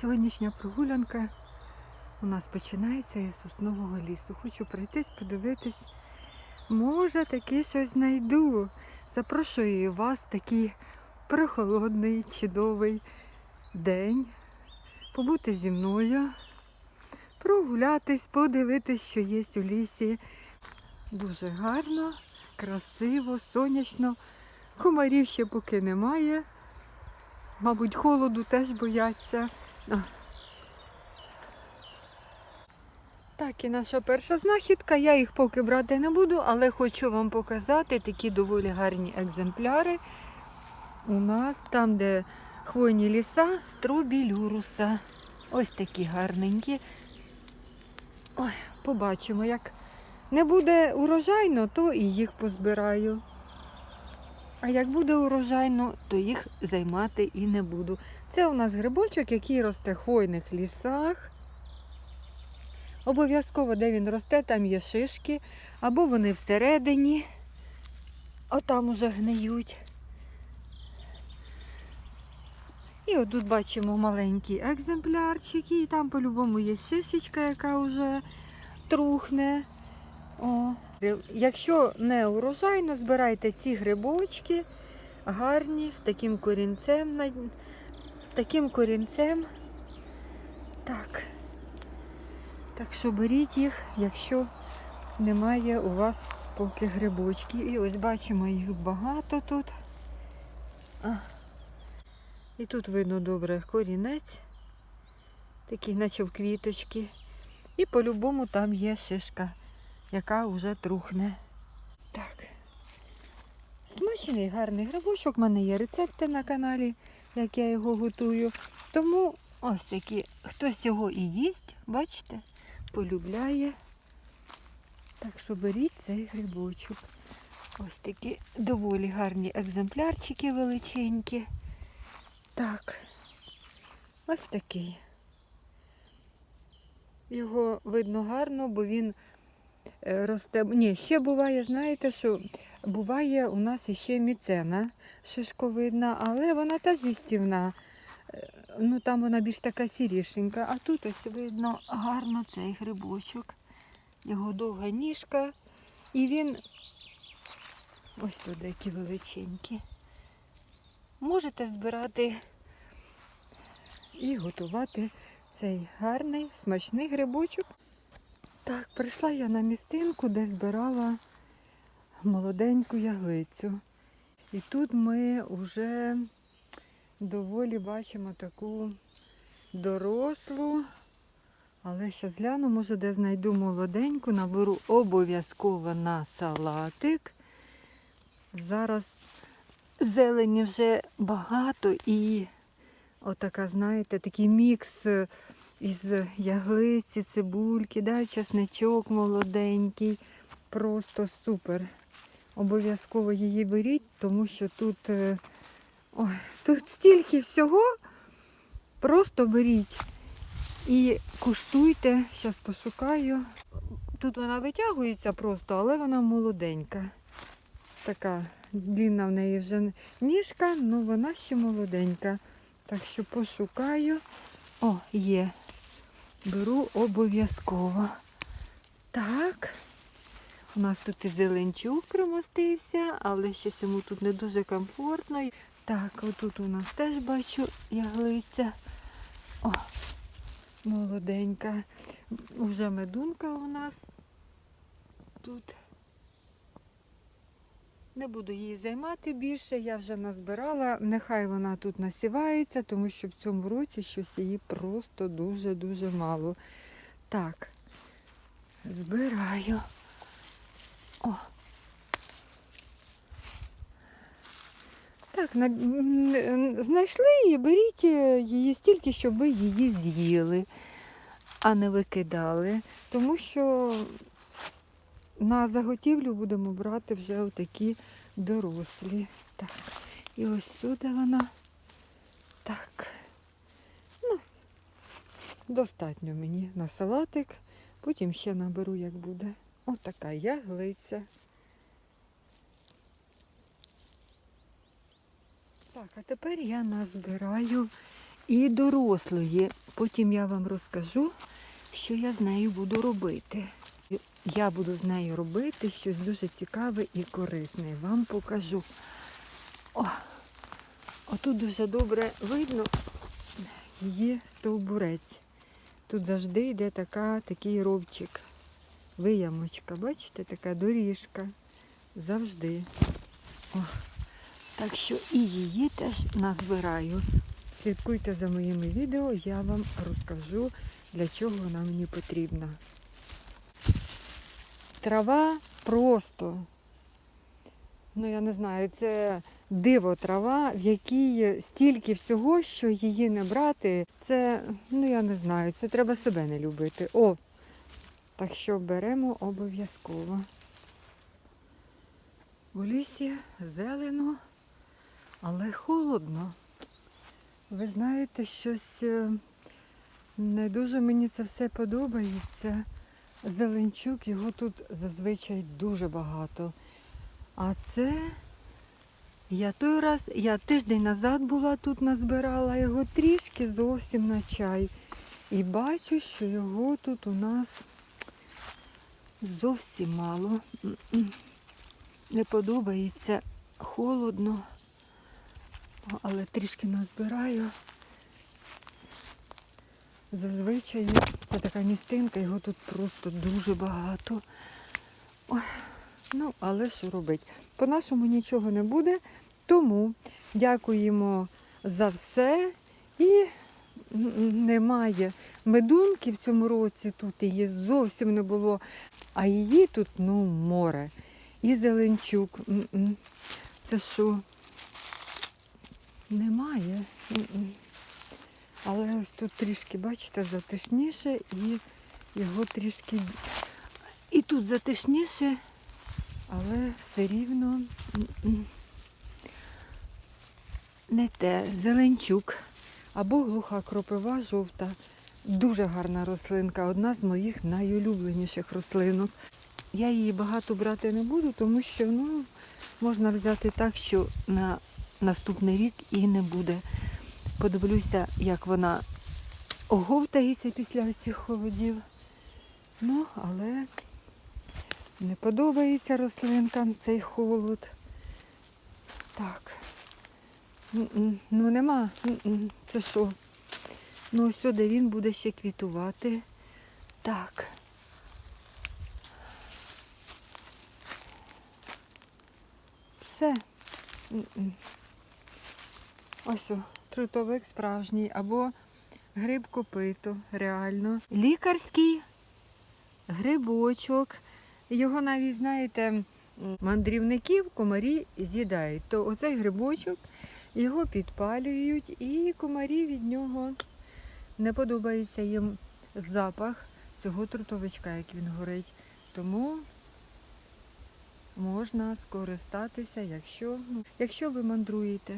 Сьогоднішня прогулянка у нас починається із соснового лісу. Хочу пройтись, подивитись. Може, таки щось знайду. Запрошую вас такий прохолодний, чудовий день. Побути зі мною, прогулятись, подивитись, що є у лісі. Дуже гарно, красиво, сонячно. Комарів ще поки немає. Мабуть, холоду теж бояться. Так, і наша перша знахідка. Я їх поки брати не буду, але хочу вам показати такі доволі гарні екземпляри. У нас там, де хвойні ліса, стробілюруса. Ось такі гарненькі. Ой, побачимо, як не буде урожайно, то і їх позбираю. А як буде урожайно, то їх займати і не буду. Це у нас грибочок, який росте в хвойних лісах. Обов'язково, де він росте, там є шишки, або вони всередині, а там уже гниють. І отут бачимо маленький екземплярчик, і там по-любому є шишечка, яка вже трухне. О. Якщо не урожайно, збирайте ці грибочки гарні, з таким корінцем. Таким корінцем. Так. Так що беріть їх, якщо немає у вас поки грибочків. І ось бачимо їх багато тут. А. І тут видно добре корінець, такий, наче в квіточки. І по-любому там є шишка яка вже трухне. Так. Смачний гарний грибочок. У мене є рецепти на каналі, як я його готую. Тому ось такі, хтось його і їсть, бачите, полюбляє. Так що беріть цей грибочок. Ось такі доволі гарні екземплярчики величенькі. Так, ось такий. Його видно гарно, бо він росте. Ні, ще буває, знаєте, що буває у нас іще міцена шишковидна, але вона теж їстівна. Е, Ну там вона більш така сірішенька, а тут ось видно гарно цей грибочок. Його довга ніжка. І він ось тут які величенькі. Можете збирати і готувати цей гарний смачний грибочок. Так, прийшла я на містинку, де збирала молоденьку яглицю. І тут ми вже доволі бачимо таку дорослу, але ще згляну, може, де знайду молоденьку, наберу обов'язково на салатик. Зараз зелені вже багато і отака, знаєте, такий мікс із яглиці, цибульки, да, чесничок молоденький. Просто супер. Обов'язково її беріть, тому що тут, е, ой, тут стільки всього. Просто беріть і куштуйте. Зараз пошукаю. Тут вона витягується просто, але вона молоденька. Така длінна в неї вже ніжка, але вона ще молоденька. Так що пошукаю. О, є. Беру обов'язково. Так. У нас тут і зеленчук примостився, але щось йому тут не дуже комфортно. Так, отут у нас теж бачу яглиця. О, молоденька. Уже медунка у нас тут. Не буду її займати більше, я вже назбирала. Нехай вона тут насівається, тому що в цьому році щось її просто дуже-дуже мало. Так, збираю. О. Так, знайшли її, беріть її стільки, щоб ви її з'їли, а не викидали. Тому що на заготівлю будемо брати вже отакі дорослі. Так, і ось сюди вона. Так. Ну, достатньо мені на салатик. Потім ще наберу, як буде. Отака яглиця. Так, а тепер я назбираю і дорослої. Потім я вам розкажу, що я з нею буду робити. Я буду з нею робити щось дуже цікаве і корисне. Вам покажу. О, отут дуже добре видно її стовбурець. Тут завжди йде така, такий ровчик. Виямочка, бачите, така доріжка. Завжди. О, так що і її теж назбираю. Слідкуйте за моїми відео, я вам розкажу, для чого вона мені потрібна. Трава просто, ну я не знаю, це диво трава, в якій стільки всього, що її не брати, це, ну я не знаю, це треба себе не любити. О! Так що беремо обов'язково. У лісі зелено, але холодно. Ви знаєте, щось е, не дуже мені це все подобається. Зеленчук, його тут зазвичай дуже багато. А це я той раз, я тиждень назад була тут, назбирала його трішки зовсім на чай. І бачу, що його тут у нас зовсім мало. Не подобається холодно, але трішки назбираю. Зазвичай це така містинка, його тут просто дуже багато. Ой, ну, але що робить? По-нашому нічого не буде, тому дякуємо за все і немає медунки в цьому році, тут її зовсім не було, а її тут ну, море. І зеленчук. Це що? Немає. Але ось тут трішки, бачите, затишніше і його трішки. І тут затишніше, але все рівно не те. Зеленчук або глуха кропива жовта. Дуже гарна рослинка, одна з моїх найулюбленіших рослинок. Я її багато брати не буду, тому що ну, можна взяти так, що на наступний рік і не буде. Подивлюся, як вона оговтається після цих холодів. Ну, але не подобається рослинкам цей холод. Так. Ну нема. Це що? Ну ось сюди він буде ще квітувати. Так. Все. Ось трутовик справжній або гриб копито, реально. Лікарський грибочок. Його навіть, знаєте, мандрівників комарі з'їдають. То оцей грибочок його підпалюють і комарі від нього не подобається їм запах цього трутовичка, як він горить. Тому можна скористатися, якщо, ну, якщо ви мандруєте.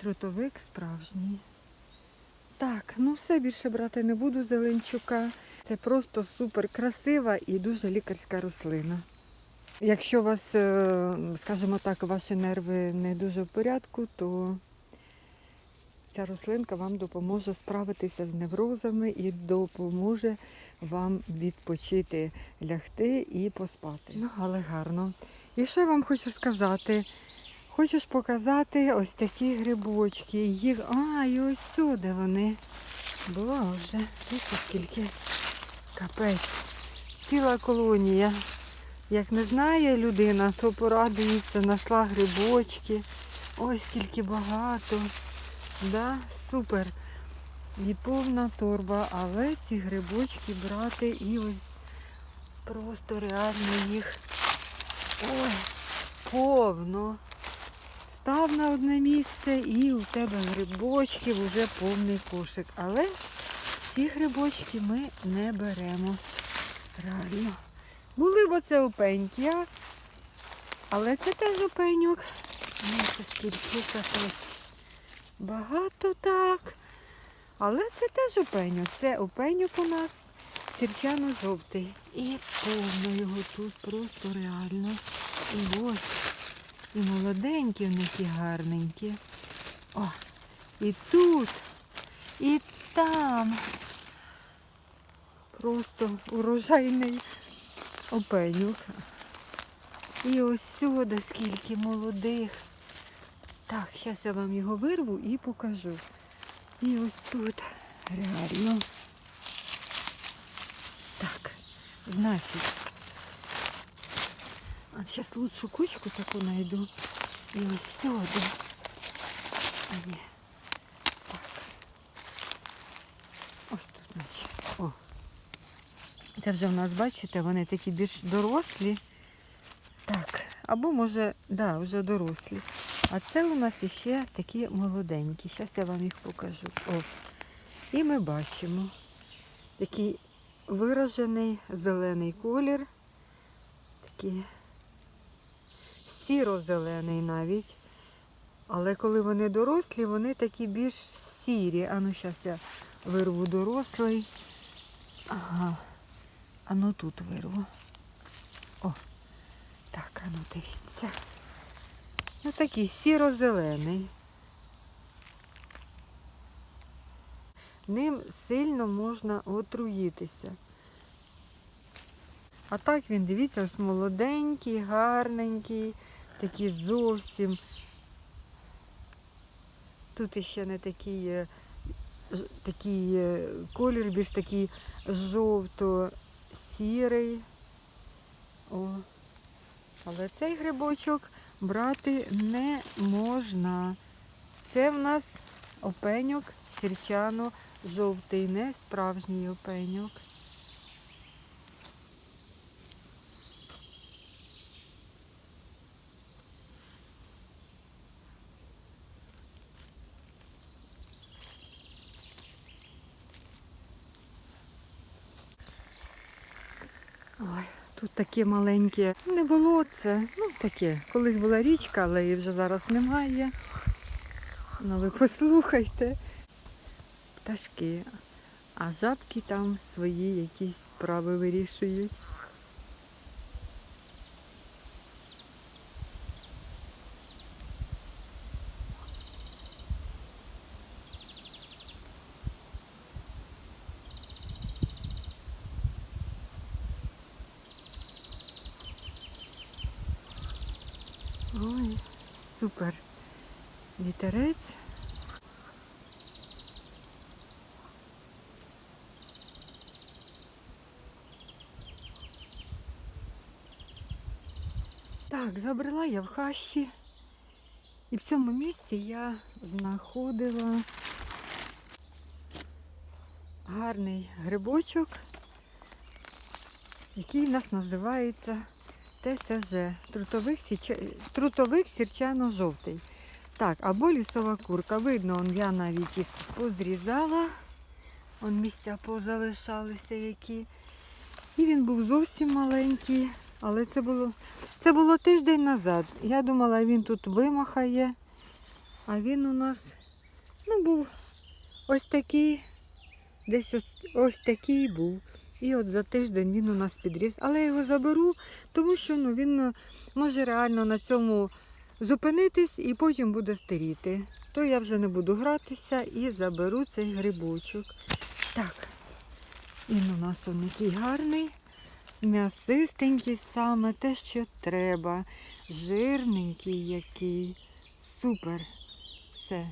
Трутовик справжній. Так, ну все більше брати не буду зеленчука. Це просто супер красива і дуже лікарська рослина. Якщо вас, е, скажімо так, ваші нерви не дуже в порядку, то ця рослинка вам допоможе справитися з неврозами і допоможе вам відпочити, лягти і поспати. Ну, але гарно. І що я вам хочу сказати? Хочу ж показати ось такі грибочки. Їх... А, і ось сюди вони. Боже, дивіться скільки капець. Ціла колонія. Як не знає людина, то порадується, знайшла грибочки. Ось скільки багато. Да, Супер. І повна торба, але ці грибочки брати і ось просто реально їх ой, повно. Став на одне місце і у тебе грибочків вже повний кошик. Але ці грибочки ми не беремо. Реально. Були б оце опеньки, але це теж опеньок. Це скільки. Багато так. Але це теж опеньок. Це опеньок у нас сірчано-жовтий. І повно його тут просто реально. І ось. І молоденькі в них і гарненькі. О, і тут І там просто урожайний опенюк. І ось сюди скільки молодих. Так, зараз я вам його вирву і покажу. І ось тут реально. Так, значить. А зараз лучшу кучку таку знайду. І ось сюди. А. Так. Ось тут, значить. О. Це вже в нас, бачите, вони такі більш дорослі. Так, або може, да, вже дорослі. А це у нас іще такі молоденькі. Зараз я вам їх покажу. О. І ми бачимо такий виражений зелений колір. Такий сіро-зелений навіть. Але коли вони дорослі, вони такі більш сірі. А ну зараз я вирву дорослий. Ага. А ну тут вирву. О, так, а ну дивіться. Ну такий сіро-зелений. Ним сильно можна отруїтися. А так він, дивіться, ось молоденький, гарненький, такий зовсім. Тут іще не такий, е, такий е, колір, більш такий жовто-сірий. О. Але цей грибочок брати не можна. Це в нас опеньок сірчано жовтий, не справжній опеньок. Ой, тут таке маленьке. Не було це. ну таке. Колись була річка, але її вже зараз немає. Ну ви послухайте. Пташки. А жабки там свої якісь справи вирішують. Ой, супер. Вітерець. Так, забрела я в хащі. І в цьому місці я знаходила гарний грибочок, який у нас називається ТСЖ. Трутовик, січа- трутовик сірчано-жовтий. Так, або лісова курка. Видно, он я навіть їх позрізала. Он місця позалишалися які. І він був зовсім маленький, але це було, це було тиждень назад. Я думала, він тут вимахає. А він у нас ну, був ось такий, десь ось, ось такий був. І от за тиждень він у нас підріс. Але я його заберу, тому що ну, він е, може реально на цьому зупинитись і потім буде старіти. То я вже не буду гратися і заберу цей грибочок. Так, він у нас он який гарний, м'ясистенький саме, те, що треба. Жирненький який. Супер. Все.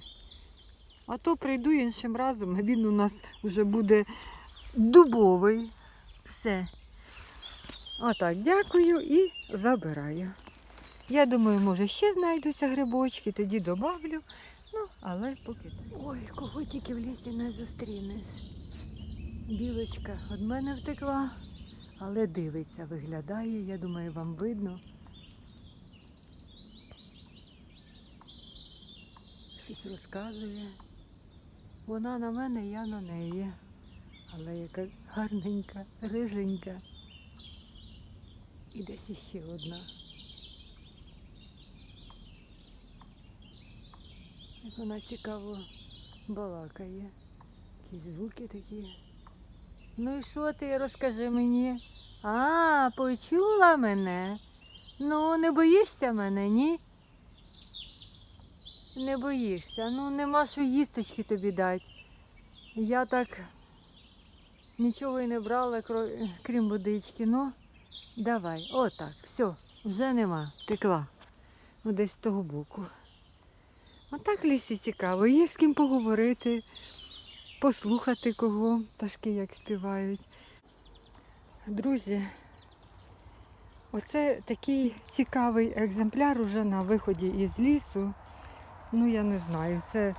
А то прийду іншим разом, він у нас вже буде дубовий. Все. Отак, дякую і забираю. Я думаю, може ще знайдуться грибочки, тоді добавлю. Ну, але поки. Ой, кого тільки в лісі не зустрінеш. Білочка від мене втекла, але дивиться, виглядає, я думаю, вам видно. Щось розказує. Вона на мене, я на неї. Але яка гарненька, риженька. І десь іще одна. Як вона цікаво балакає. Якісь звуки такі. Ну і що ти розкажи мені? А, почула мене? Ну, не боїшся мене, ні? Не боїшся. Ну, нема що їсточки тобі дати. Я так нічого і не брала, крім водички. Ну, давай, отак, все, вже нема, текла. Ну, десь з того боку. Отак в лісі цікаво. Є з ким поговорити, послухати кого, пташки як співають. Друзі, оце такий цікавий екземпляр уже на виході із лісу. Ну, я не знаю, це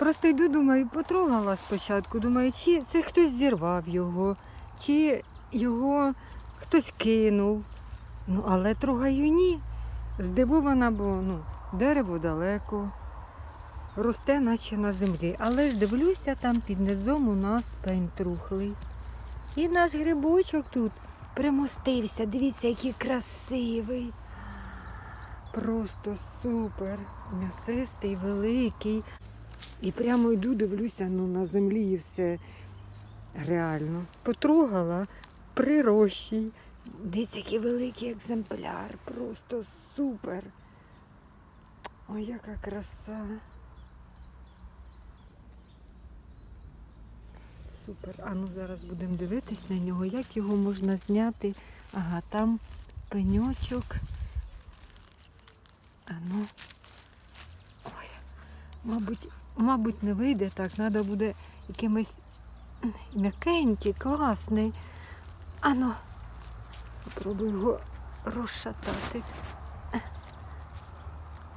Просто йду, думаю, потрогала спочатку, думаю, чи це хтось зірвав його, чи його хтось кинув. Ну, але трогаю ні. Здивована, бо ну, дерево далеко, росте, наче на землі. Але ж дивлюся, там під низом у нас пень трухлий. І наш грибочок тут примостився. Дивіться, який красивий. Просто супер. М'ясистий, великий. І прямо йду, дивлюся ну, на землі і все реально. Потрогала прирощий. Дивіться, який великий екземпляр. Просто супер. Ой, яка краса. Супер. А ну зараз будемо дивитись на нього, як його можна зняти. Ага, там пеньочок. А ну. Ой, мабуть, мабуть, не вийде так. Треба буде якимось м'якенький, класний. Ану, попробую його розшатати.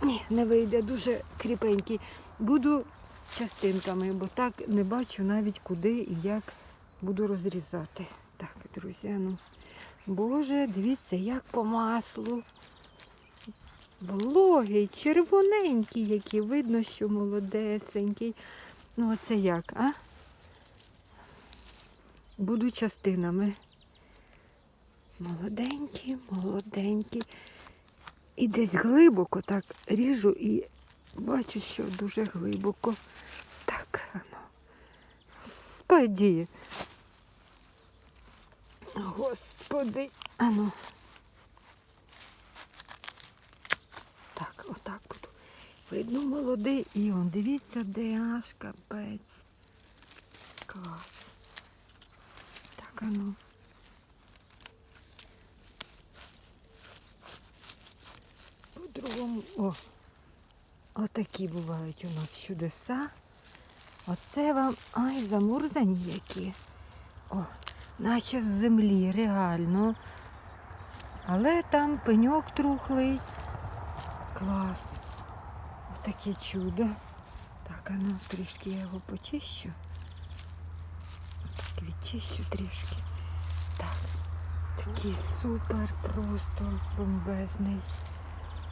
Ні, не вийде, дуже кріпенький. Буду частинками, бо так не бачу навіть куди і як буду розрізати. Так, друзі, ну. Боже, дивіться, як по маслу. Вологий, червоненький, який видно, що молодесенький. Ну, оце як, а? Буду частинами. Молоденький, молоденький. І десь глибоко так ріжу і бачу, що дуже глибоко. Так, ну. Господі. Господи, ану. Так, отак буду. Видно, молодий і он. Дивіться, де аж капець. Клас. Так, а ну. По-другому. О! Отакі бувають у нас чудеса. Оце вам, ай, замурзані які. О, наче з землі, реально. Але там пеньок трухлий. Клас. Отаке чудо. Так, ну трішки я його почищу. Так, відчищу трішки. Так. Такий супер, просто бомбезний.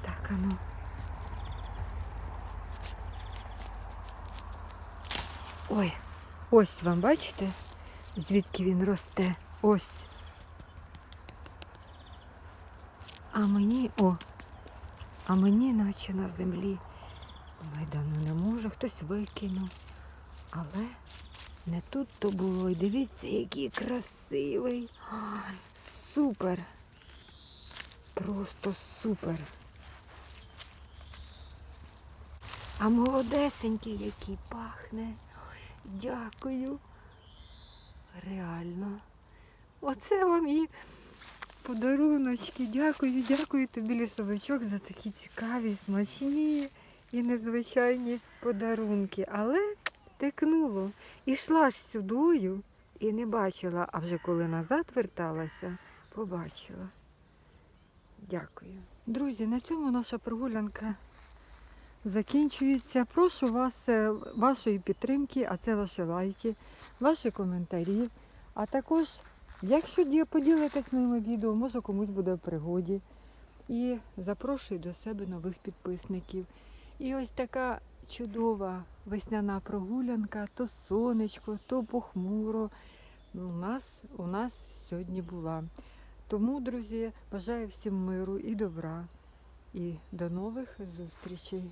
Так, а ну. Ой, ось вам, бачите, звідки він росте? Ось. А мені, о, а мені наче на землі. Майдану не може, хтось викинув. Але не тут то було. І дивіться, який красивий. Ай, супер. Просто супер. А молодесенький, який пахне. Ой, дякую. Реально. Оце вам і подаруночки. Дякую, дякую тобі, лісовичок, за такі цікаві, смачні і незвичайні подарунки. Але текнуло. Ішла ж сюдою і не бачила, а вже коли назад верталася, побачила. Дякую. Друзі, на цьому наша прогулянка закінчується. Прошу вас, е, вашої підтримки, а це ваші лайки, ваші коментарі. А також, якщо поділитесь моїми відео, може комусь буде в пригоді. І запрошую до себе нових підписників. І ось така чудова весняна прогулянка, то сонечко, то похмуро. Ну, У нас, у нас сьогодні була. Тому, друзі, бажаю всім миру і добра. І до нових зустрічей.